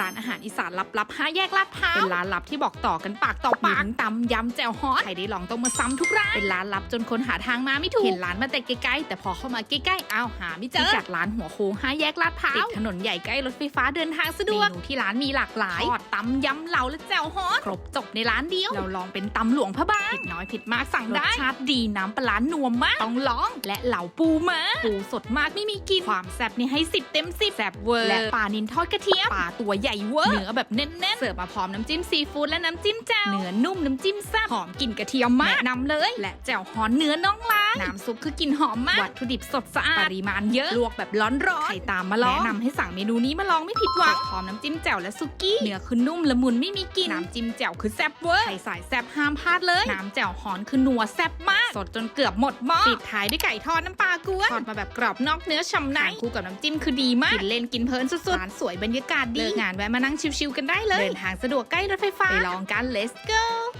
ร้านอาหารอีสานลับๆห้าแยกลาดพร้าวเป็นร้านลับที่บอกต่อกันปากต่อปากมีทั้งตำยำแจ่วฮอตใครได้ลองต้องมาซ้ำทุกร้านเป็นร้านลับจนคนหาทางมาไม่ถูกเห็นร้านมาแต่ไกลๆแต่พอเข้ามาใกล้ๆอ้าวหาไม่เจอพิกัดร้านหัวโค้งห้าแยกลาดพร้าวติดถนนใหญ่ใกล้รถไฟฟ้าเดินทางสะดวกเมนูที่ร้านมีหลากหลายทอดตำยำเหลาและแจ่วฮอตครบจบในร้านเดียวเราลองเป็นตำหลวงพระบางผิดน้อยผิดมากสั่งได้รสชาติดีน้ำปลาร้านัวมากต้องลองและเหลาปูมาปูสดมากไม่มีกลินความแซ่บนี่ให้สิบเต็มสิบแซ่บเวอร์และปลานินทอดกระเทียมปลาตัวใหญ่เวอร์เนื้อแบบแน่นๆ เสิร์ฟมาพร้อมน้ำจิ้มซีฟู้ดและน้ำจิ้มแจ่วเนื้อนุ่มน้ำจิ้มแซ่บหอมกลิ่นกระเทียมมากแนะนำเลย และแจ่วฮอนเนื้อน่องลายน้ำ ซุปคือกลิ่นหอมมาก วัตถุดิบสดสะอาด ปริมาณเยอะ ลวกแบบร้อนร้อนใครตามมาลอง แนะนำให้สั่งเมนูนี้มาลองไม่ผิดหวังพร้อมน้ำจิ้มแจ่วและซุกี้ เนื้อคือนุ่มละมุนไม่มีกลิ่น น้ำจิ้มแจ่วคือแซ่บเวอร์ ใครสายแซ่บห้ามพลาดเลย น้ำแจ่วฮอนคือนัวแซ่บมาก สดจนเกือบหมดหม้อ ปิดท้ายด้วยไก่ทอดน้ำปลากวนทอดมาแบบกรอบนอกเนื้อฉ่ำในทานคู่กับน้ำจิ้มคือดีมาก กินเล่นกินเพลินสุดๆร้านสวยบรรยากาศดี เลิกงานแวะมานั่งชิวๆกันได้เลย เดินทางสะดวกใกล้รถไฟฟ้า ไปลองกัน let's go